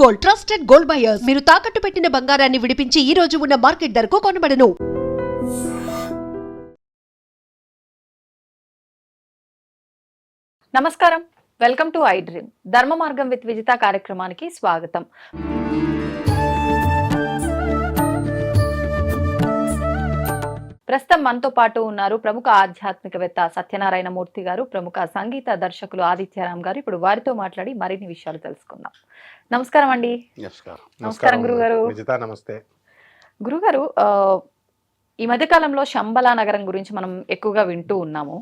Gold trusted gold buyers మీరు తాకట్టు పెట్టిన బంగారాన్ని విడిపించి ఈ రోజు ఉన్న మార్కెట్ ధరకు కొనబడను. నమస్కారం. వెల్కమ్ టు ఐ డ్రీమ్ ధర్మ మార్గం విత్ విజిత కార్యక్రమానికి స్వాగతం. ప్రస్తుతం మనతో పాటు ఉన్నారు ప్రముఖ ఆధ్యాత్మికవేత్త సత్యనారాయణ మూర్తి గారు ప్రముఖ సంగీత దర్శకులు ఆదిత్యరామ్ గారు. ఇప్పుడు వారితో మాట్లాడి మరిన్ని విషయాలు తెలుసుకుందాం. నమస్కారం అండి. నమస్కారం. నమస్కారం, గురుగారు. నమస్తే. గురుగారు ఆ, ఈ మధ్య కాలంలో శంబలా నగరం గురించి మనం ఎక్కువగా వింటూ ఉన్నాము.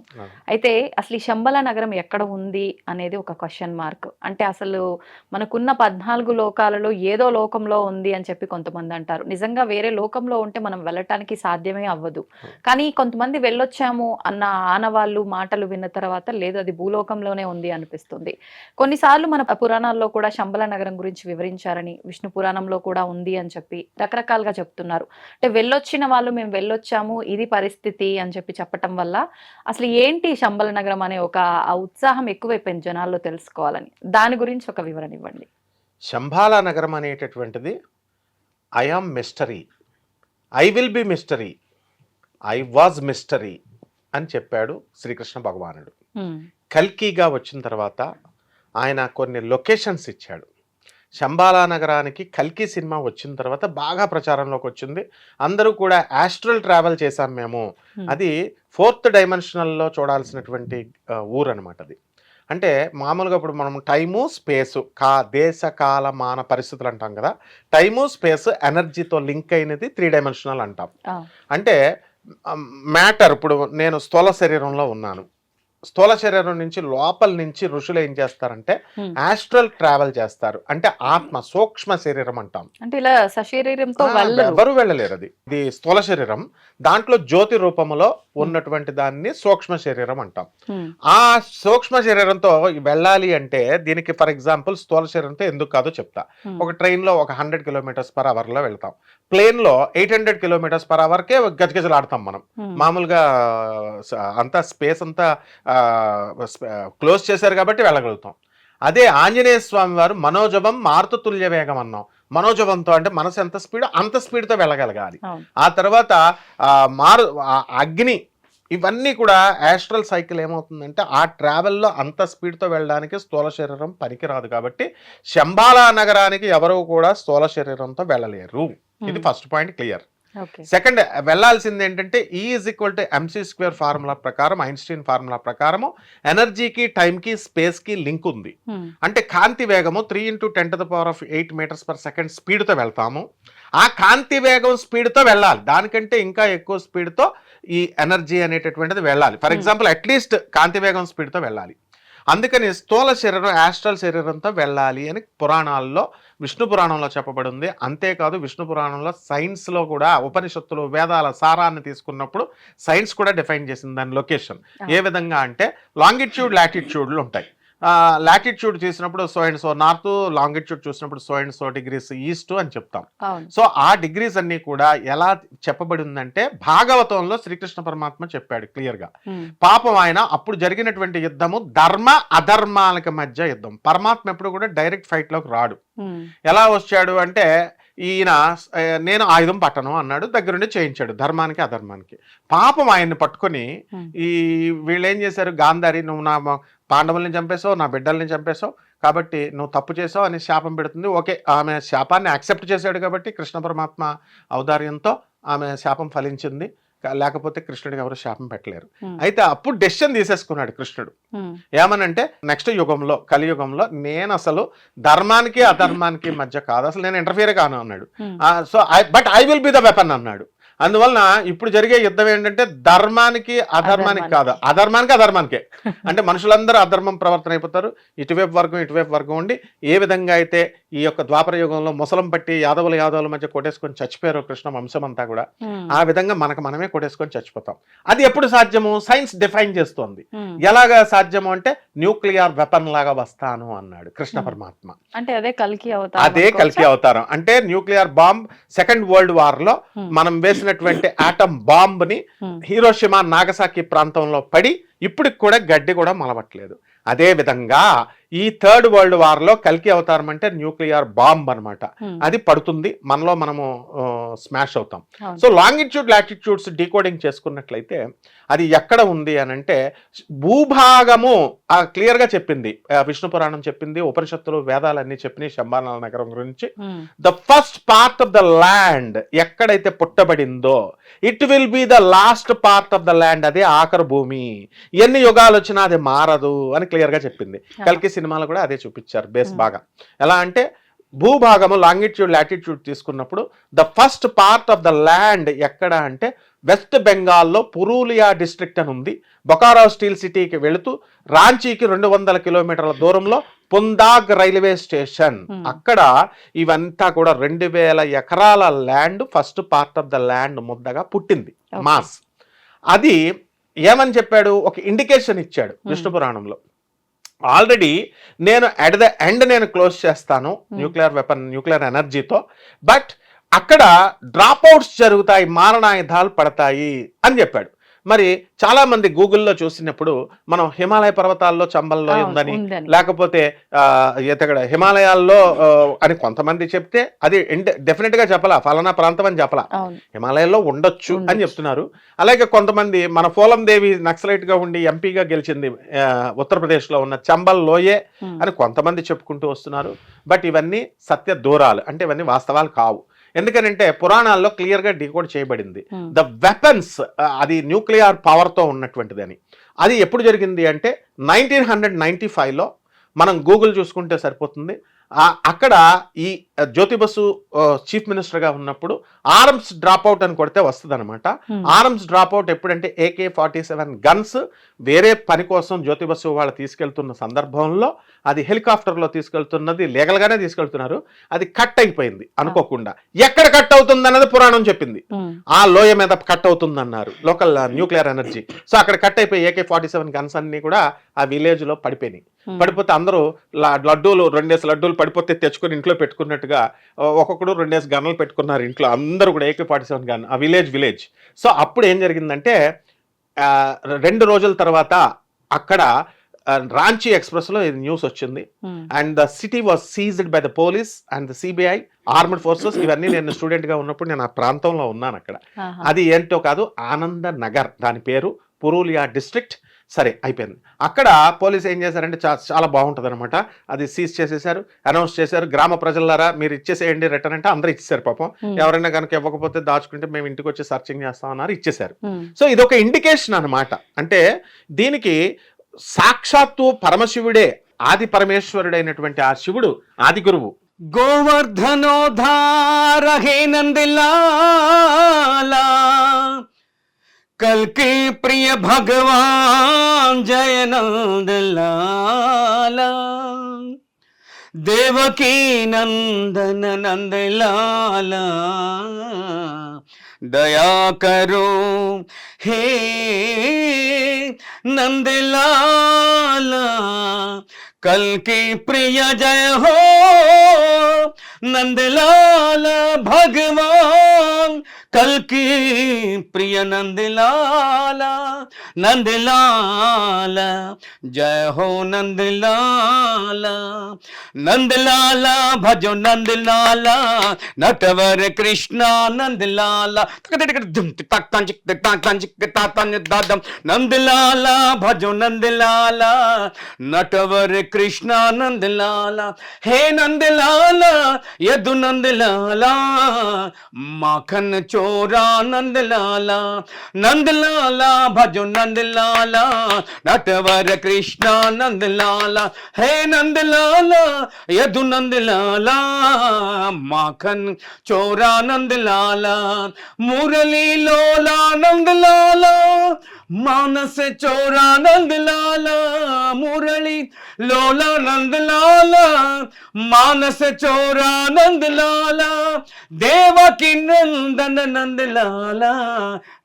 అయితే అసలు ఈ శంబల నగరం ఎక్కడ ఉంది అనేది ఒక క్వశ్చన్ మార్క్ అంటే అసలు మనకున్న పద్నాలుగు లోకాలలో ఏదో లోకంలో ఉంది అని చెప్పి కొంతమంది అంటారు. నిజంగా వేరే లోకంలో ఉంటే మనం వెళ్ళటానికి సాధ్యమే అవ్వదు. కానీ కొంతమంది వెళ్ళొచ్చాము అన్న ఆనవాళ్ళు మాటలు విన్న తర్వాత లేదు అది భూలోకంలోనే ఉంది అనిపిస్తుంది. కొన్నిసార్లు మన పురాణాల్లో కూడా శంబల నగరం గురించి వివరించారని విష్ణు పురాణంలో కూడా ఉంది అని చెప్పి రకరకాలుగా చెప్తున్నారు. అంటే వెళ్ళొచ్చిన వాళ్ళు మేము వెళ్ళొచ్చాము ఇది పరిస్థితి అని చెప్పి చెప్పటం వల్ల అసలు ఏంటి శంబల నగరం అనే ఒక ఉత్సాహం ఎక్కువైపోయింది జనాల్లో తెలుసుకోవాలని. దాని గురించి ఒక వివరణ ఇవ్వండి. శంభాల నగరం అనేటటువంటిది I am mystery I will be mystery I was mystery అని చెప్పాడు శ్రీకృష్ణ భగవానుడు. కల్కీగా వచ్చిన తర్వాత ఆయన కొన్ని లొకేషన్స్ ఇచ్చాడు. శంబాలా నగరానికి కల్కి సినిమా వచ్చిన తర్వాత బాగా ప్రచారంలోకి వచ్చింది. అందరూ కూడా ఆస్ట్రల్ ట్రావెల్ చేశాం మేము. అది ఫోర్త్ డైమెన్షనల్లో చూడాల్సినటువంటి ఊరు అనమాట అది. అంటే మామూలుగా ఇప్పుడు మనం టైము స్పేసు కా దేశ కాల మాన పరిస్థితులు అంటాం కదా. టైము స్పేస్ ఎనర్జీతో లింక్ అయినది త్రీ డైమెన్షనల్ అంటాం. అంటే మ్యాటర్ ఇప్పుడు నేను స్థూల శరీరంలో ఉన్నాను. స్థూల శరీరం నుంచి లోపల నుంచి ఋషులు ఏం చేస్తారంటే. ఆస్ట్రల్ ట్రావెల్ చేస్తారు. అంటే ఆత్మ సూక్ష్మ శరీరం అంటాం. అంటే ఇలా సశరీరంతో ఎవరు వెళ్ళలేరు అది. ఇది స్థూల శరీరం. దాంట్లో జ్యోతి రూపంలో ఉన్నటువంటి దాన్ని సూక్ష్మ శరీరం అంటాం. ఆ సూక్ష్మ శరీరంతో వెళ్ళాలి అంటే దీనికి ఫర్ ఎగ్జాంపుల్ స్థూల శరీరంతో ఎందుకు కాదో చెప్తా. ఒక ట్రైన్లో ఒక హండ్రెడ్ కిలోమీటర్స్ పర్ అవర్లో వెళ్తాం. ప్లేన్లో ఎయిట్ హండ్రెడ్ కిలోమీటర్స్ పర్ అవర్కే గజగజలాడతాం మనం. మామూలుగా అంతా స్పేస్ అంతా క్లోజ్ చేశారు కాబట్టి వెళ్ళగలుగుతాం. అదే ఆంజనేయ స్వామి వారు మనోజవం మారుతతుల్య వేగం అన్నాం. మనోజవంతో అంటే మనసు ఎంత స్పీడ్ అంత స్పీడ్తో వెళ్ళగలగాలి. ఆ తర్వాత మారు అగ్ని ఇవన్నీ కూడా యాస్ట్రల్ సైకిల్ ఏమవుతుందంటే ఆ ట్రావెల్లో అంత స్పీడ్తో వెళ్ళడానికి స్థూల శరీరం పనికిరాదు కాబట్టి శంబాలా నగరానికి ఎవరు కూడా స్థూల శరీరంతో వెళ్ళలేరు. ఇది ఫస్ట్ పాయింట్ క్లియర్ సెకండ్ వెళ్ళాల్సింది ఏంటంటే E is equal to MC square formula ప్రకారం ఐన్స్టీన్ ఫార్ములా ప్రకారము ఎనర్జీకి టైంకి స్పేస్కి లింక్ ఉంది. ఉమ్, అంటే కాంతి వేగము three into ten to the power of eight metres per second స్పీడ్తో వెళ్తాము. ఆ కాంతి వేగం స్పీడ్తో వెళ్ళాలి. దానికంటే ఇంకా ఎక్కువ స్పీడ్తో ఈ ఎనర్జీ అనేటటువంటిది వెళ్ళాలి. For Hmm. ఎగ్జాంపుల్ అట్లీస్ట్ కాంతి వేగం స్పీడ్తో వెళ్ళాలి. అందుకని స్థూల శరీరం యాస్ట్రల్ శరీరంతో వెళ్ళాలి అని పురాణాల్లో విష్ణు పురాణంలో చెప్పబడి ఉంది అంతేకాదు విష్ణు పురాణంలో సైన్స్లో కూడా ఉపనిషత్తులు వేదాల సారాన్ని తీసుకున్నప్పుడు సైన్స్ కూడా డిఫైన్ చేసింది దాని లొకేషన్. ఏ విధంగా అంటే లాంగిట్యూడ్ లాటిట్యూడ్లు ఉంటాయి. లాటిట్యూడ్ చూసినప్పుడు so and so north longitude చూసినప్పుడు so and so degrees east అని చెప్తాం. సో ఆ డిగ్రీస్ అన్ని కూడా ఎలా చెప్పబడి ఉందంటే భాగవతంలో శ్రీకృష్ణ పరమాత్మ చెప్పాడు క్లియర్గా. ఉమ్, పాపం ఆయన అప్పుడు జరిగినటువంటి యుద్ధము ధర్మ అధర్మాలకి మధ్య యుద్ధం. పరమాత్మ ఎప్పుడు కూడా డైరెక్ట్ ఫైట్లోకి రాడు. ఉమ్, ఎలా వచ్చాడు అంటే ఈయన నేను ఆయుధం పట్టను అన్నాడు దగ్గరుండి చేయించాడు ధర్మానికి అధర్మానికి. పాపం ఆయన్ని పట్టుకొని ఈ వీళ్ళు ఏం చేశారు? గాంధారి నువ్వు నా పాండవుల్ని చంపేశావు నా బిడ్డల్ని చంపేశావు కాబట్టి నువ్వు తప్పు చేసావు అని శాపం పెడుతుంది. ఓకే ఆమె శాపాన్ని యాక్సెప్ట్ చేశాడు కాబట్టి కృష్ణ పరమాత్మ ఔదార్యంతో ఆమె శాపం ఫలించింది. లేకపోతే కృష్ణుడికి ఎవరు శాపం పెట్టలేరు. అయితే అప్పుడు డెసిషన్ తీసేసుకున్నాడు కృష్ణుడు. ఏమనంటే నెక్స్ట్ యుగంలో కలియుగంలో నేను అసలు ధర్మానికి అధర్మానికి మధ్య కాదు. అసలు నేను ఇంటర్ఫియర్ కాను అన్నాడు. So I but I will be the weapon అన్నాడు. అందువలన ఇప్పుడు జరిగే యుద్ధం ఏంటంటే ధర్మానికి అధర్మానికి కాదు అధర్మానికి. అధర్మానికే అంటే మనుషులందరూ అధర్మం ప్రవర్తన అయిపోతారు. ఇటువైపు వర్గం ఇటువైపు వర్గం ఉండి ఏ విధంగా అయితే ఈ యొక్క ద్వాపర యుగంలో ముసలం పట్టి యాదవుల యాదవుల మధ్య కొట్టేసుకొని చచ్చిపోయారు కృష్ణ వంశం అంతా కూడా ఆ విధంగా మనకు మనమే కొట్టేసుకొని చచ్చిపోతాం. అది ఎప్పుడు సాధ్యము సైన్స్ డిఫైన్ చేస్తోంది. ఎలాగా సాధ్యము అంటే న్యూక్లియర్ వెపన్ లాగా వస్తాను అన్నాడు కృష్ణ. పరమాత్మ. అంటే అదే కలికి అవుతారు అదే కలికి అవతారం. అంటే న్యూక్లియర్ బాంబ్ సెకండ్ వరల్డ్ వార్లో. మనం వేసినటువంటి ఆటం బాంబ్ని హీరోషిమా నాగసాకి ప్రాంతంలో పడి ఇప్పటికి కూడా గడ్డి కూడా మలవట్లేదు. అదే విధంగా ఈ థర్డ్ వరల్డ్ వార్లో కల్కి అవతారం అంటే న్యూక్లియర్ బాంబ్ అన్నమాట. Hmm. అది పడుతుంది మనలో మనము స్మాష్ అవుతాం. సో లాంగిట్యూడ్ లాటిట్యూడ్స్ డీకోడింగ్ చేసుకున్నట్లయితే అది ఎక్కడ ఉంది అని అంటే భూభాగము క్లియర్గా చెప్పింది. విష్ణు పురాణం చెప్పింది ఉపనిషత్తులు వేదాలన్నీ చెప్పినాయి శంబానాల నగరం గురించి. The first part of the land ఎక్కడైతే పుట్టబడిందో it will be the last part of the land అదే ఆఖరు భూమి. ఎన్ని యుగాలు వచ్చినా అది మారదు అని క్లియర్గా చెప్పింది కల్కి సినిమాలో కూడా అదే చూపించారు బేస్ Hmm. బాగా. ఎలా అంటే భూభాగము లాంగిట్యూడ్ లాటిట్యూడ్ తీసుకున్నప్పుడు the first part of the land ఎక్కడ అంటే వెస్ట్ బెంగాల్లో పురూలియా డిస్ట్రిక్ట్ అని ఉంది. బొకారో స్టీల్ సిటీకి వెళుతూ రాంచీకి రెండు వందల కిలోమీటర్ల దూరంలో పుందాగ్ రైల్వే స్టేషన్. Hmm. అక్కడ ఇవంతా కూడా రెండు వేల ఎకరాల land first part of the land ముద్దగా పుట్టింది. మాస్. అది ఏమని చెప్పాడు? ఒక ఇండికేషన్ ఇచ్చాడు విష్ణు పురాణంలో ఆల్రెడీ నేను అట్ ద ఎండ్ నేను క్లోజ్ చేస్తాను న్యూక్లియర్ వెపన్ న్యూక్లియర్ ఎనర్జీతో. బట్ అక్కడ డ్రాప్ అవుట్స్ జరుగుతాయి మారణాయుధాలు పడతాయి అని చెప్పాడు. మరి చాలా మంది గూగుల్లో చూసినప్పుడు మనం హిమాలయ పర్వతాల్లో చంబల్లో ఉందని. లేకపోతే ఎతగడ హిమాలయాల్లో అని కొంతమంది చెప్తే అది డెఫినెట్గా చెప్పలా ఫలానా ప్రాంతం అని చెప్పలా. హిమాలయాల్లో ఉండొచ్చు అని. చెప్తున్నారు. అలాగే కొంతమంది మన పోలం దేవి నక్సలైట్గా ఉండి ఎంపీగా గెలిచింది ఆ, ఉత్తరప్రదేశ్లో ఉన్న చంబల్ లోయే అని కొంతమంది చెప్పుకుంటూ వస్తున్నారు. బట్ ఇవన్నీ సత్య దూరాలు అంటే ఇవన్నీ వాస్తవాలు కావు. ఎందుకనంటే పురాణాల్లో క్లియర్గా డీకోడ్ చేయబడింది. ద వెపన్స్ అది న్యూక్లియర్ పవర్తో ఉన్నటువంటిది అని. అది ఎప్పుడు జరిగింది అంటే నైన్టీన్ హండ్రెడ్ నైన్టీ ఫైవ్లో మనం గూగుల్ చూసుకుంటే సరిపోతుంది. అక్కడ ఈ జ్యోతి బసు చీఫ్ మినిస్టర్గా ఉన్నప్పుడు ఆర్మ్స్ డ్రాప్ అవుట్ అని కొడితే వస్తుంది అనమాట ఆర్మ్స్ డ్రాప్ అవుట్ ఎప్పుడంటే ఏకే ఫార్టీ సెవెన్ గన్స్ వేరే పని కోసం జ్యోతి బస్సు వాళ్ళు తీసుకెళ్తున్న సందర్భంలో అది హెలికాప్టర్లో తీసుకెళ్తున్నది లీగల్గానే తీసుకెళ్తున్నారు. అది కట్ అయిపోయింది అనుకోకుండా. ఎక్కడ కట్ అవుతుంది అన్నది పురాణం చెప్పింది. ఆ లోయ మీద కట్ అవుతుంది అన్నారు లోకల్ న్యూక్లియర్ ఎనర్జీ. సో అక్కడ కట్ అయిపోయి ఏకే ఫార్టీ సెవెన్ గన్స్ అన్ని కూడా ఆ విలేజ్లో పడిపోయినాయి పడిపోతే అందరూ లడ్డూలు రెండేసి లడ్డూలు పడిపోతే తెచ్చుకొని ఇంట్లో పెట్టుకున్నట్టుగా ఆ, ఒక్కొక్కడు రెండేసి గన్నులు పెట్టుకున్నారు ఇంట్లో. అందరూ కూడా ఏకే ఫార్టీ సెవెన్ గన్ ఆ విలేజ్ విలేజ్. సో అప్పుడు ఏం జరిగిందంటే రెండు రోజుల తర్వాత అక్కడ రాంచీ ఎక్స్ప్రెస్లో ఇది న్యూస్ వచ్చింది. And the city was seized by the police and the CBI armed forces. ఇవన్నీ నేను స్టూడెంట్గా ఉన్నప్పుడు నేను ఆ ప్రాంతంలో ఉన్నాను అక్కడ. అది ఏంటో కాదు ఆనంద నగర్ దాని పేరు పురూలియా డిస్ట్రిక్ట్. సరే అయిపోయింది. అక్కడ పోలీసు ఏం చేశారంటే చాలా బాగుంటుంది అనమాట అది సీజ్ చేసేసారు అనౌన్స్ చేశారు. గ్రామ ప్రజలారా మీరు ఇచ్చేసేయండి రిటర్న్ అంటే అందరూ ఇచ్చేసారు పాపం. ఎవరైనా కనుక ఇవ్వకపోతే దాచుకుంటే మేము ఇంటికి వచ్చి సర్చింగ్ చేస్తామన్నారు ఇచ్చేసారు సో ఇది ఒక ఇండికేషన్ అనమాట అంటే దీనికి సాక్షాత్తు పరమశివుడే ఆది పరమేశ్వరుడైనటువంటి ఆ శివుడు ఆది గురువు. గోవర్ధనోధారహే నందిలాలా कल के प्रिय भगवान जय नंदलाला देवकी नंदन नंदलाला दया करो, हे नंदलाला कल की प्रिय जय हो नंदलाल भगवान కల్కి ప్రియ నందిలాల నందిలాల జయ హో నందిలాల నందిలాల భజో నందిలాల నటవర కృష్ణ నందిలాల దాదం నందిలాల భజో నందిలాల నటవర కృష్ణ నందిలాల హే నందిలాల యదు నందిలాల మాఖన్ చో नंदलाला माखन चोरा नंदलाला नंदलाला भजो नंदलाला नटवर कृष्णा नंदलाला हे नंदलाला यदु नंदलाला माखन चोरा नंदलाला मुरली लोला नंदलाला मानस మానస చోరానందలాల మురళి లోలానందలాల మానస చోరానందలాల దేవకి నందన నందలాల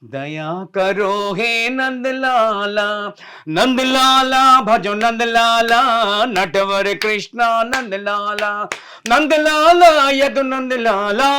दया करो हे नंदलाला नंदलाला भजो नंदलाला नटवर कृष्णा नंदलाला नंदलाला यदु नंदलाला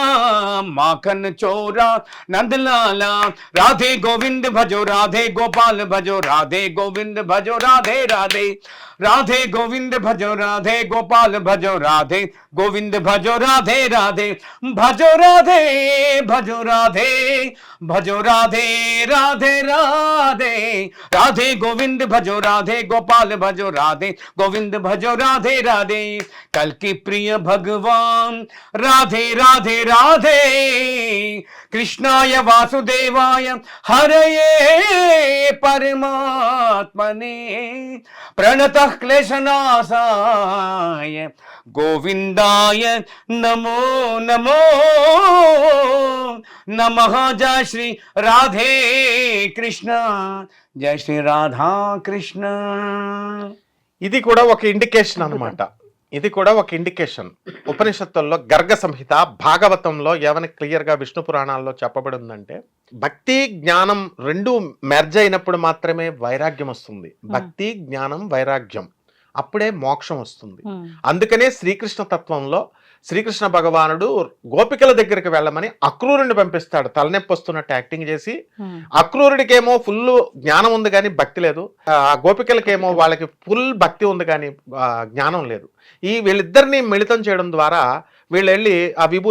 माखन चोरा नंदलाला राधे गोविंद भजो, राधे गोपाल भजो, राधे गोविंद भजो, राधे राधे राधे गोविंद भजो, राधे गोपाल भजो, राधे गोविंद भजो, राधे राधे, भजो राधे भजो राधे भजो राधे राधे राधे राधे। राधे गोविंद भजो, राधे गोपाल भजो, राधे गोविंद भजो, राधे राधे। कल की प्रिय भगवान, राधे राधे राधे। कृष्णाय वासुदेवाय, हरये परमात्मने। प्रणतः क्लेशनाशाय గోవిందాయ నమో నమో నమ. జయ శ్రీ రాధే కృష్ణ. జయ శ్రీ రాధా కృష్ణ. ఇది కూడా ఒక ఇండికేషన్ అనమాట ఇది కూడా ఒక ఇండికేషన్ ఉపనిషత్తుల్లో గర్గ సంహిత భాగవతంలో ఏమని క్లియర్గా విష్ణు పురాణాల్లో చెప్పబడి ఉందంటే భక్తి జ్ఞానం రెండు మెర్జ్ అయినప్పుడు మాత్రమే వైరాగ్యం వస్తుంది. Hmm. భక్తి జ్ఞానం వైరాగ్యం. అప్పుడే మోక్షం వస్తుంది. అందుకనే శ్రీకృష్ణ తత్వంలో శ్రీకృష్ణ భగవానుడు గోపికల దగ్గరికి వెళ్ళమని అక్రూరుని పంపిస్తాడు. తలనొప్పి వస్తున్నట్టు యాక్టింగ్ చేసి అక్రూరుడికేమో ఫుల్ జ్ఞానం ఉంది కానీ భక్తి లేదు. ఆ గోపికలకేమో వాళ్ళకి ఫుల్ భక్తి ఉంది కానీ జ్ఞానం లేదు. ఈ వీళ్ళిద్దరిని మిళితం చేయడం ద్వారా వీళ్ళు వెళ్ళి ఆ విభూ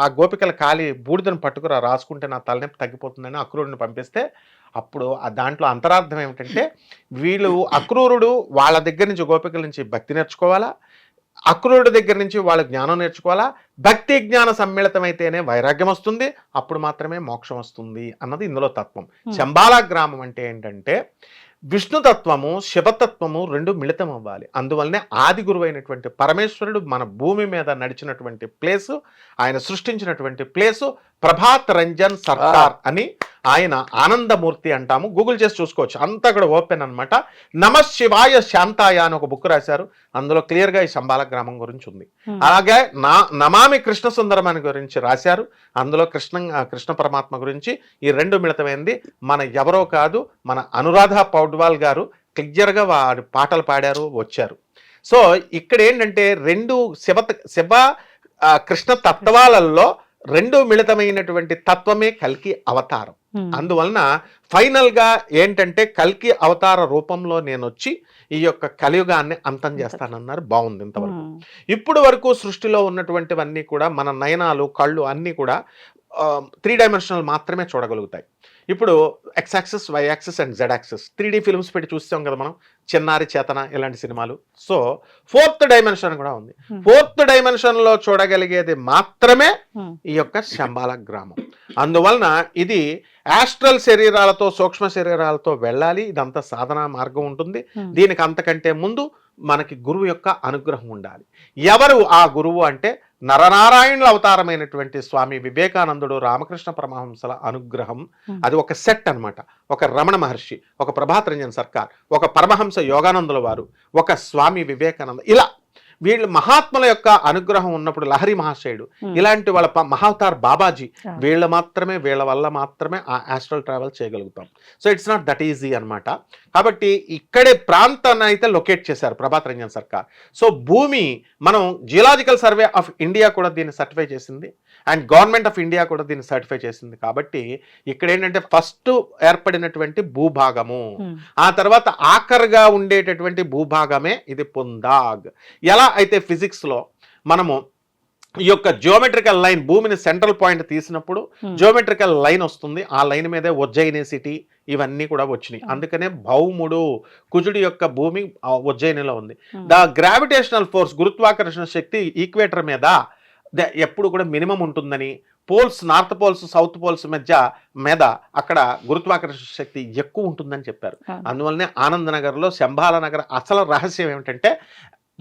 ఆ గోపికల కాలి బూడిదను పట్టుకురా రాసుకుంటే నా తలనొప్పి తగ్గిపోతుందని అక్రూరుని పంపిస్తే అప్పుడు ఆ దాంట్లో అంతరార్థం ఏమిటంటే వీళ్ళు అక్రూరుడు వాళ్ళ దగ్గర నుంచి గోపికల నుంచి భక్తి నేర్చుకోవాలా? అక్రూరుడి దగ్గర నుంచి వాళ్ళు జ్ఞానం నేర్చుకోవాలా? భక్తి జ్ఞాన సమ్మిళితమైతేనే వైరాగ్యం వస్తుంది అప్పుడు మాత్రమే మోక్షం వస్తుంది అన్నది ఇందులో తత్వం. చంబాలా గ్రామం అంటే ఏంటంటే విష్ణుతత్వము శివతత్వము రెండు మిళితం అవ్వాలి అందువల్లనే ఆది గురువైనటువంటి పరమేశ్వరుడు మన భూమి మీద నడిచినటువంటి ప్లేసు ఆయన సృష్టించినటువంటి ప్లేసు ప్రభాత్ రంజన్ సర్కార్ అని ఆయన ఆనందమూర్తి అంటాము. గూగుల్ చేసి చూసుకోవచ్చు. అంతా కూడా ఓపెన్ అన్నమాట. నమ శివాయ శాంతాయ అని ఒక బుక్ రాశారు. అందులో క్లియర్గా ఈ శంబాల గ్రామం గురించి ఉంది. ఉమ్. అలాగే నా నమామి కృష్ణ సుందరం అని గురించి రాశారు. అందులో కృష్ణ కృష్ణ పరమాత్మ గురించి ఈ రెండు మిళతమైంది. మన ఎవరో కాదు మన అనురాధ పౌడ్వాల్ గారు క్లియర్గా వారి పాటలు పాడారు వచ్చారు. సో ఇక్కడ ఏంటంటే రెండు శివ శివ కృష్ణ తత్వాలలో రెండు మిళితమైనటువంటి తత్వమే కల్కి అవతారం. అందువలన ఫైనల్గా ఏంటంటే కల్కి అవతార రూపంలో నేను వచ్చి ఈ యొక్క కలియుగాన్ని అంతం చేస్తానన్నారు. బాగుంది ఇంతవరకు. ఇప్పుడు వరకు సృష్టిలో ఉన్నటువంటివన్నీ కూడా మన నయనాలు కళ్ళు అన్నీ కూడా త్రీ డైమెన్షనల్ మాత్రమే చూడగలుగుతాయి. ఇప్పుడు X axes Y axes and Z axes three D films పెట్టి చూస్తాం కదా మనం చిన్నారి చేతన ఇలాంటి సినిమాలు. సో ఫోర్త్ డైమెన్షన్ కూడా ఉంది. Hmm. ఫోర్త్ డైమెన్షన్లో చూడగలిగేది మాత్రమే ఉమ్, ఈ యొక్క శంబాల గ్రామం. అందువలన ఇది యాస్ట్రల్ శరీరాలతో సూక్ష్మ శరీరాలతో వెళ్ళాలి. ఇదంతా సాధనా మార్గం ఉంటుంది. ఉమ్. దీనికి అంతకంటే ముందు మనకి గురువు యొక్క అనుగ్రహం ఉండాలి. ఎవరు ఆ గురువు అంటే నరనారాయణుల అవతారమైనటువంటి స్వామి వివేకానందుడు రామకృష్ణ పరమహంసల అనుగ్రహం. అది ఒక సెట్ అన్నమాట ఒక రమణ మహర్షి ఒక ప్రభాత్ రంజన్ సర్కార్ ఒక పరమహంస యోగానందుల వారు ఒక స్వామి వివేకానంద ఇలా వీళ్ళు మహాత్ముల యొక్క అనుగ్రహం ఉన్నప్పుడు లహరి మహాశయుడు Hmm. ఇలాంటి వాళ్ళ మహావతార్ బాబాజీ. వీళ్ళ మాత్రమే వీళ్ళ వల్ల మాత్రమే ఆ ఆస్ట్రల్ ట్రావెల్ చేయగలుగుతాం. So it's not that easy అన్నమాట. కాబట్టి ఇక్కడే ప్రాంతాన్ని అయితే లొకేట్ చేశారు ప్రభాత్ రంజన్ సర్కార్. సో భూమి మనం జియలాజికల్ సర్వే ఆఫ్ ఇండియా కూడా దీన్ని సర్టిఫై చేసింది అండ్ గవర్నమెంట్ ఆఫ్ ఇండియా కూడా దీన్ని సర్టిఫై చేసింది. కాబట్టి ఇక్కడ ఏంటంటే ఫస్ట్ ఏర్పడినటువంటి భూభాగము. ఉమ్, ఆ తర్వాత ఆఖరుగా ఉండేటటువంటి భూభాగమే ఇది పుందాగ్. ఎలా అయితే ఫిజిక్స్లో మనము ఈ యొక్క జియోమెట్రికల్ లైన్ భూమిని సెంట్రల్ పాయింట్ తీసినప్పుడు జియోమెట్రికల్ లైన్ వస్తుంది. ఆ లైన్ మీదే ఉజ్జయిని సిటీ ఇవన్నీ కూడా వచ్చినాయి. Hmm. అందుకనే భౌముడు కుజుడి యొక్క భూమి ఉజ్జయినిలో ఉంది. ఉమ్, ద గ్రావిటేషనల్ ఫోర్స్ గురుత్వాకర్షణ శక్తి ఈక్వేటర్ మీద ఎప్పుడు కూడా మినిమం ఉంటుందని poles north poles south poles మధ్య మీద అక్కడ గురుత్వాకర్షణ శక్తి ఎక్కువ ఉంటుందని చెప్పారు. అందువల్లనే ఆనంద్ నగర్లో శంభాల నగర్ అసలు రహస్యం ఏమిటంటే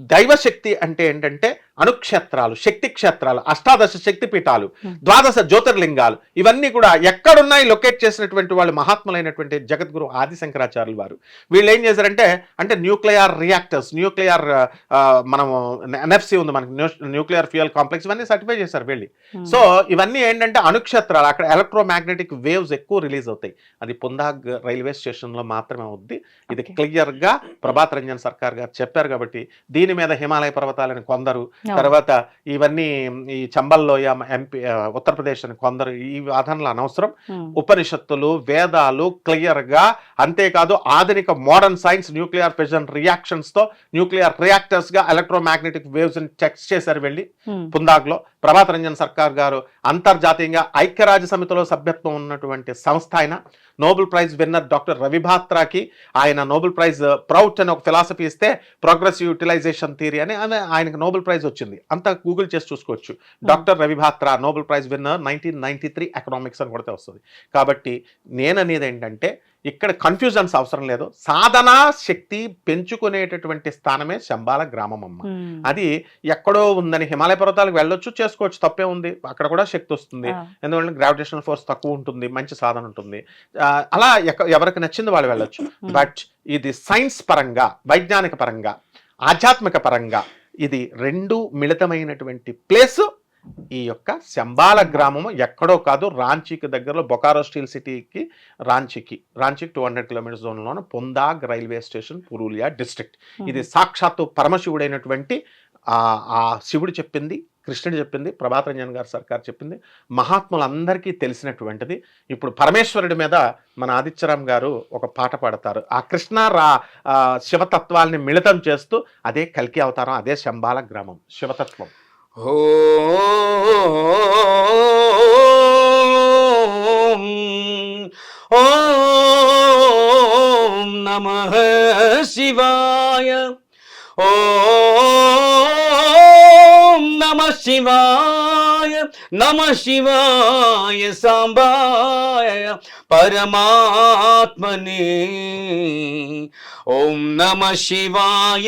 దైవశక్తి అంటే ఏంటంటే అనుక్షేత్రాలు శక్తి క్షేత్రాలు అష్టాదశ శక్తి పీఠాలు Hmm. ద్వాదశ జ్యోతిర్లింగాలు ఇవన్నీ కూడా ఎక్కడున్నాయి లొకేట్ చేసినటువంటి వాళ్ళు మహాత్ములైనటువంటి జగద్గురు ఆది శంకరాచార్యులు వారు వీళ్ళు ఏం చేశారంటే అంటే న్యూక్లియర్ రియాక్టర్స్ న్యూక్లియర్ మనము ఎన్ఎఫ్సి ఉంది మనకి న్యూక్లియర్ ఫ్యూయల్ కాంప్లెక్స్ ఇవన్నీ సర్టిఫై చేశారు వెళ్ళి ఉమ్, సో ఇవన్నీ ఏంటంటే అణుక్షేత్రాలు అక్కడ ఎలక్ట్రోమాగ్నెటిక్ వేవ్స్ ఎక్కువ రిలీజ్ అవుతాయి అది పుందాగ్ రైల్వే స్టేషన్లో మాత్రమే అవుద్ది ఇది Okay. క్లియర్గా ప్రభాత్ రంజన్ సర్కార్ గారు చెప్పారు కాబట్టి దీని మీద హిమాలయ పర్వతాలని కొందరు. తర్వాత ఇవన్నీ ఈ చంబల్లో ఎంపీ ఉత్తరప్రదేశ్ అని కొందరు ఈ వాదనలు అనవసరం. ఉపనిషత్తులు వేదాలు క్లియర్గా అంతేకాదు ఆధునిక మోడర్న్ సైన్స్ న్యూక్లియర్ ఫిజన్ రియాక్షన్స్తో న్యూక్లియర్ రియాక్టర్స్గా ఎలక్ట్రోమాగ్నెటిక్ వేవ్స్ టెక్స్ట్ చేశారు వెళ్ళి. పుందాగ్లో ప్రభాత్ రంజన్ సర్కార్ గారు అంతర్జాతీయంగా ఐక్యరాజ్య సమితిలో సభ్యత్వం ఉన్నటువంటి సంస్థ ఆయన. Nobel prize winner doctor Ravi భాత్రాకి ఆయన నోబెల్ ప్రైజ్ ప్రౌట్ అని ఒక ఫిలాసఫీ ఇస్తే ప్రోగ్రెసివ్ యూటిలైజేషన్ థియరీ అని ఆయన ఆయనకు నోబెల్ ప్రైజ్ వచ్చింది. అంతా గూగుల్ చేసి చూసుకోవచ్చు. Doctor Ravi Batra Nobel prize winner nineteen ninety three economics అని కొడితే వస్తుంది. కాబట్టి నేననేది ఏంటంటే ఇక్కడ కన్ఫ్యూజన్స్ అవసరం లేదు. సాధనా శక్తి పెంచుకునేటటువంటి స్థానమే శంబాల గ్రామం అమ్మ. ఉమ్. అది ఎక్కడో ఉందని హిమాలయ పర్వతాలకు వెళ్ళొచ్చు చేసుకోవచ్చు తప్పే ఉంది. అక్కడ కూడా శక్తి వస్తుంది. ఎందుకంటే గ్రావిటేషనల్ ఫోర్స్ తక్కువ ఉంటుంది మంచి సాధన ఉంటుంది. అలా ఎక్క- ఎవరికి నచ్చింది వాళ్ళు వెళ్ళొచ్చు. బట్ ఇది సైన్స్ పరంగా వైజ్ఞానిక పరంగా ఆధ్యాత్మిక పరంగా ఇది రెండు మిళితమైనటువంటి ప్లేస్ ఈ యొక్క శంబాల గ్రామము ఎక్కడో కాదు రాంచీకి దగ్గరలో బొకారో స్టీల్ సిటీకి రాంచీకి. రాంచీకి two hundred kilometres జోన్లోనే Pundag railway station Purulia district. ఇది సాక్షాత్తు పరమశివుడైనటువంటి ఆ శివుడు చెప్పింది కృష్ణుడు చెప్పింది ప్రభాత్ రంజన్ గారు సర్కార్ చెప్పింది. మహాత్ములందరికీ తెలిసినటువంటిది. ఇప్పుడు పరమేశ్వరుడి మీద మన ఆదిత్యరామ్ గారు ఒక పాట పాడతారు. ఆ కృష్ణ రా శివతత్వాల్ని మిళితం చేస్తూ అదే కల్కి అవతారం అదే శంబాల గ్రామం శివతత్వం. ఓం నమ శివాయ. ఓం నమ శివాయ నమ శివాయ సాంబాయ పరమాత్మనే. ఓం నమ శివాయ.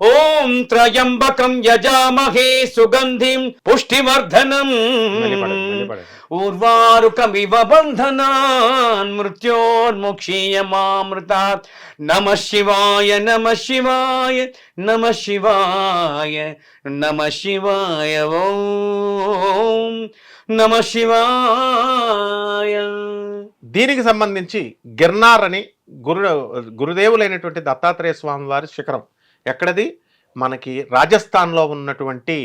ఓం త్రయంబకం యజామహే సుగంధిం పుష్టివర్ధనం. ఊర్వారుకమివ బంధనాన్ మృత్యోర్ముక్షీయమామృతాత్ నమ శివాయ నమ శివాయ నమ శివాయ నమ శివాయ ఓం నమ శివాయ. దీనికి సంబంధించి గిర్నార్ అని గురు గురుదేవులైనటువంటి దత్తాత్రేయ స్వామి వారి శిఖరం. ఎక్కడది? మనకి రాజస్థాన్లో ఉన్నటువంటి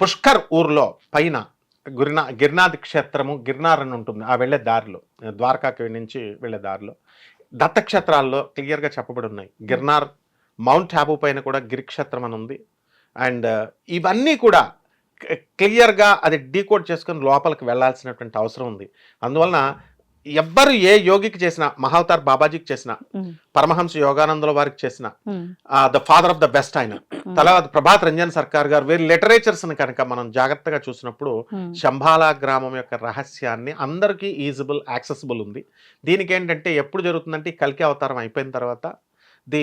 పుష్కర్ ఊర్లో పైన గురినా గిర్నాథ్ క్షేత్రము గిర్నార్ అని ఉంటుంది. ఆ వెళ్ళే దారిలో ద్వారకాకి నుంచి వెళ్ళే దారిలో. దత్తక్షేత్రాల్లో క్లియర్గా చెప్పబడి ఉన్నాయి. గిర్నార్ మౌంట్ హ్యాబు పైన కూడా గిరిక్షేత్రం అని ఉంది. అండ్ ఇవన్నీ కూడా క్లియర్గా అది డీకోడ్ చేసుకొని లోపలికి వెళ్ళాల్సినటువంటి అవసరం ఉంది. అందువలన ఎవ్వరు ఏ యోగికి చేసిన మహావతార్ బాబాజీకి చేసిన. పరమహంస యోగానందుల వారికి చేసిన. The father of the best ఆయన తర్వాత ప్రభాత్ రంజన్ సర్కార్ గారు వేరే లిటరేచర్స్ కనుక మనం జాగ్రత్తగా చూసినప్పుడు. శంభాలా గ్రామం యొక్క రహస్యాన్ని అందరికీ ఈజిబుల్ యాక్సెసిబుల్ ఉంది దీనికి ఏంటంటే ఎప్పుడు జరుగుతుందంటే కల్కి అవతారం అయిపోయిన తర్వాత ది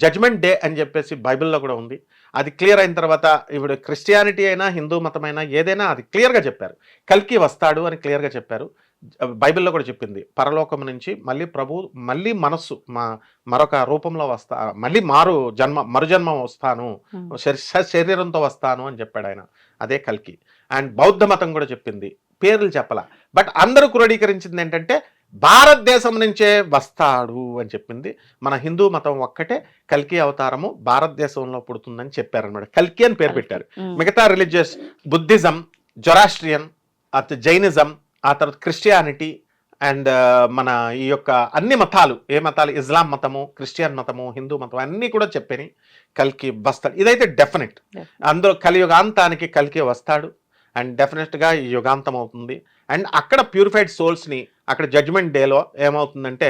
జడ్జ్మెంట్ డే అని చెప్పేసి బైబిల్లో కూడా ఉంది అది క్లియర్ అయిన తర్వాత ఇప్పుడు క్రిస్టియానిటీ అయినా హిందూ మతమైనా ఏదైనా అది క్లియర్గా చెప్పారు కల్కి వస్తాడు అని క్లియర్గా చెప్పారు బైబిల్లో కూడా చెప్పింది. పరలోకం నుంచి మళ్ళీ ప్రభు మళ్ళీ మనస్సు మా మరొక రూపంలో వస్తా మళ్ళీ మారు జన్మ మరుజన్మ వస్తాను. శరీరంతో వస్తాను అని చెప్పాడు ఆయన. అదే కల్కి. అండ్ బౌద్ధ మతం కూడా చెప్పింది. పేర్లు చెప్పల. బట్ అందరూ క్రోడీకరించింది ఏంటంటే భారతదేశం నుంచే వస్తాడు అని చెప్పింది. మన హిందూ మతం ఒక్కటే కల్కి అవతారము భారతదేశంలో పుడుతుందని చెప్పారనమాట కల్కి అని పేరు పెట్టారు. మిగతా రిలీజియస్ బుద్ధిజం జొరాస్ట్రియన్ జైనిజం ఆ తర్వాత క్రిస్టియానిటీ అండ్ మన ఈ యొక్క అన్ని మతాలు ఏ మతాలు? ఇస్లాం మతము క్రిస్టియన్ మతము హిందూ మతం అన్నీ కూడా చెప్పని కల్కి వస్తాడు ఇదైతే డెఫినెట్. అందులో కలియుగాంతానికి కల్కి వస్తాడు. అండ్ డెఫినెట్గా యుగాంతం అవుతుంది. అండ్ అక్కడ ప్యూరిఫైడ్ సోల్స్ని అక్కడ జడ్జ్మెంట్ డేలో ఏమవుతుందంటే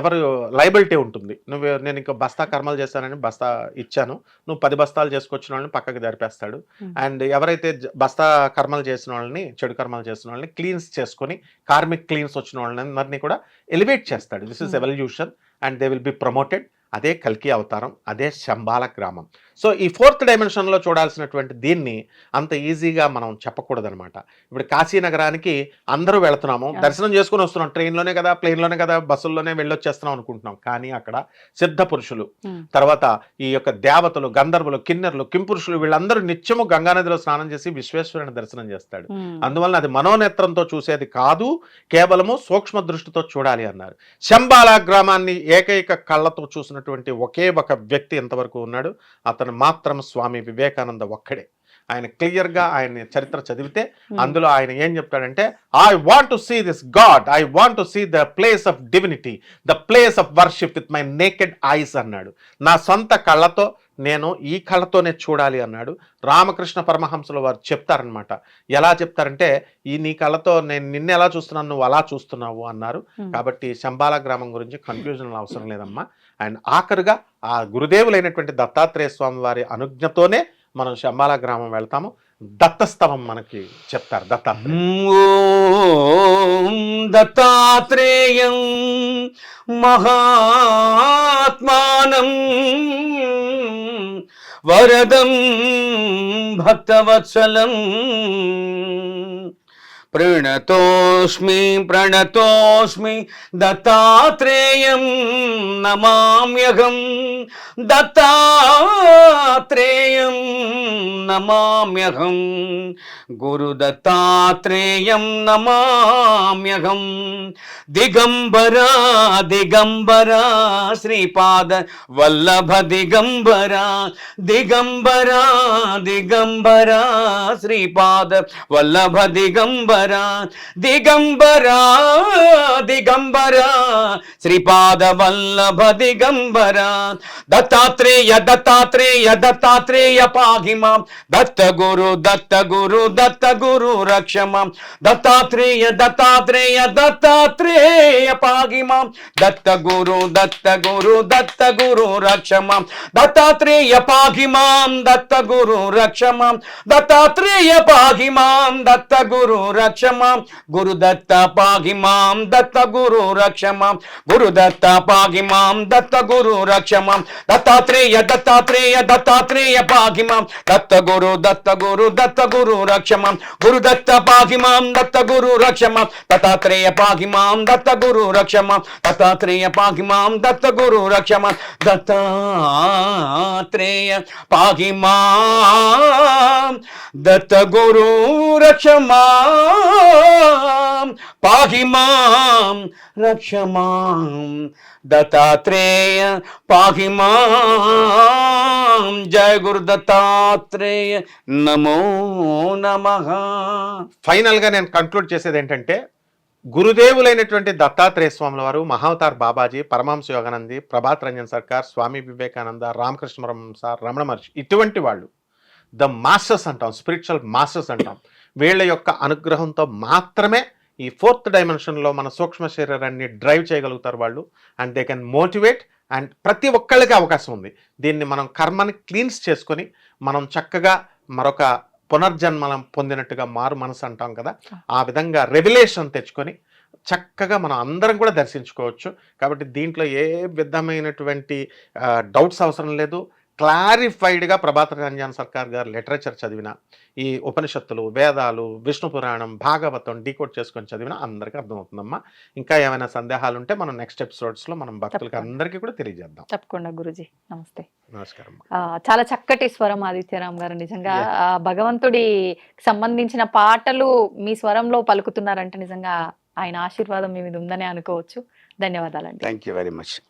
ఎవరు లైబిలిటీ ఉంటుంది. నువ్వు నేను ఇంకా బస్తా కర్మలు చేస్తానని బస్తా ఇచ్చాను. నువ్వు పది బస్తాలు చేసుకొచ్చిన వాళ్ళని పక్కకి జరిపేస్తాడు. అండ్ ఎవరైతే బస్తా కర్మలు చేసిన వాళ్ళని చెడు కర్మలు చేసిన వాళ్ళని క్లీన్స్ చేసుకొని కార్మిక్ క్లీన్స్ వచ్చిన వాళ్ళని అందరినీ కూడా ఎలివేట్ చేస్తాడు. This is. Evolution and they will be promoted అదే కల్కి అవతారం అదే శంబాల గ్రామం సో ఈ ఫోర్త్ డైమెన్షన్లో చూడాల్సినటువంటి దీన్ని అంత ఈజీగా మనం చెప్పకూడదనమాట ఇప్పుడు కాశీ నగరానికి అందరూ వెళుతున్నాము. దర్శనం చేసుకుని వస్తున్నాం ట్రైన్లోనే కదా ప్లేన్లోనే కదా బస్సుల్లోనే వెళ్ళొచ్చేస్తున్నాం అనుకుంటున్నాం కానీ అక్కడ సిద్ధ పురుషులు. తర్వాత ఈ యొక్క దేవతలు గంధర్వులు కిన్నెర్లు కింపురుషులు వీళ్ళందరూ నిత్యము గంగానదిలో స్నానం చేసి విశ్వేశ్వరుని దర్శనం చేస్తాడు. అందువలన అది మనోనేత్రంతో చూసేది కాదు కేవలము సూక్ష్మ దృష్టితో చూడాలి అన్నారు శంబాల గ్రామాన్ని ఏకైక కళ్ళతో చూసినటువంటి ఒకే ఒక వ్యక్తి ఎంతవరకు ఉన్నాడు. అతను మాత్రం స్వామి వివేకానంద ఒక్కడే. ఆయన క్లియర్గా ఆయన చరిత్ర చదివితే. అందులో ఆయన ఏం చెప్తాడంటే I want to see this god I want to see the place of divinity the place of worship with my naked eyes అన్నాడు. నా సొంత కళ్ళతో నేను ఈ కళ్ళతోనే చూడాలి అన్నాడు. రామకృష్ణ పరమహంసలు వారు చెప్తారనమాట. ఎలా చెప్తారంటే ఈ నీ కళ్ళతో నేను నిన్ను ఎలా చూస్తున్నాను నువ్వు అలా చూస్తున్నావు అన్నారు. కాబట్టి శంబాల గ్రామం గురించి కన్ఫ్యూజన్ అవసరం లేదమ్మా. అండ్ ఆఖరుగా ఆ గురుదేవులైనటువంటి దత్తాత్రేయ స్వామి వారి అనుజ్ఞతోనే మనం శంబాల గ్రామం వెళ్తాము. దత్తస్తవం మనకి చెప్తారు దత్తాత్రేయ. ఓం దత్తాత్రేయం మహాత్మానం వరదం భక్తవత్సలం ప్రణతోస్మి ప్రణతోస్మి దత్తాత్రేయం నమామ్యహం. దత్తాత్రేయం నమామ్యహం గురుదత్తాత్రేయం నమామ్యహం దిగంబరా దిగంబరా శ్రీపాద వల్లభ దిగంబరా దిగంబరా దిగంబరా శ్రీపాద వల్లభ దిగంబరా దిగంబరా దిగంబరా శ్రీపాద వల్లభ దిగంబరా దత్తాత్రేయ దత్తాత్రేయ దత్తాత్రేయ పాగి మాం దత్త గురు దత్త గురు దత్త గురు రక్ష దత్తాత్రేయ దత్తాత్రేయ దత్తాత్రేయ పాగి దత్త గురు దత్త గురు దత్త గురు రక్ష దత్తాత్రేయ పాగిమాం దత్త గురు రక్ష దత్తాత్రేయ పాగిమాం దత్త గురు రక్ష గురు దత్త పాగిమాం దత్త గురు రక్ష గురు దత్త పాగిమాం దత్త గురు రక్ష దత్తాత్రేయ దత్తాత్రేయ దత్తాత్రేయ పాగిమాం. దత్త గురు దత్త గురు దత్త గురు రక్ష గురు దత్త పాగి మాం దత్త గురు రక్ష మాం దత్తాత్రేయ పాగి మాం దత్త గురు రక్ష మాం దత్తాత్రేయ పాగి మాం దత్త గురు రక్ష దత్తాత్రేయ పాగి మాం దత్త గురు రక్ష మాం పాగి మాం రక్ష దత్తాత్రేయ పాహి మాం. జయ గురు దత్తాత్రేయ నమో నమ. ఫైనల్గా నేను కంక్లూడ్ చేసేది ఏంటంటే గురుదేవులైనటువంటి దత్తాత్రేయ స్వాముల వారు మహావతార్ బాబాజీ పరమాంశ యోగానంది ప్రభాత్ రంజన్ సర్కార్ స్వామి వివేకానంద రామకృష్ణ పరమహంస రమణ మహర్షి ఇటువంటి వాళ్ళు ద మాస్టర్స్ అంటాం స్పిరిచువల్ మాస్టర్స్ అంటాం. వీళ్ళ యొక్క అనుగ్రహంతో మాత్రమే ఈ ఫోర్త్ డైమెన్షన్లో మన సూక్ష్మ శరీరాన్ని డ్రైవ్ చేయగలుగుతారు వాళ్ళు. And they can motivate and ప్రతి ఒక్కళ్ళకి అవకాశం ఉంది. దీన్ని మనం కర్మని క్లీన్స్ చేసుకొని మనం చక్కగా మరొక పునర్జన్మలం పొందినట్టుగా మారు మనసు అంటాం కదా. ఆ విధంగా రెవల్యూషన్ తెచ్చుకొని చక్కగా మనం అందరం కూడా దర్శించుకోవచ్చు. కాబట్టి దీంట్లో ఏ విధమైనటువంటి డౌట్స్ అవసరం లేదు. క్లారిఫైడ్గా ప్రభాత రంజాన్ సర్కార్ గారు లిటరేచర్ చదివిన ఈ ఉపనిషత్తులు వేదాలు విష్ణు పురాణం భాగవతం డీకోడ్ చేసుకొని చదివిన అందరికీ అర్థమవుతుందమ్మా. ఇంకా ఏమైనా సందేహాలు ఉంటే మనం నెక్స్ట్ ఎపిసోడ్స్లో మనం భక్తులకి. అందరికీ కూడా తెలియజేద్దాం. తప్పకుండా గురుజీ. నమస్తే. నమస్కారం. చాలా చక్కటి స్వరం ఆదిత్యరామ్ గారు నిజంగా భగవంతుడి సంబంధించిన పాటలు మీ స్వరంలో పలుకుతున్నారంటే నిజంగా ఆయన ఆశీర్వాదం మీ మీద ఉందనే అనుకోవచ్చు. ధన్యవాదాలండి. Thank you very much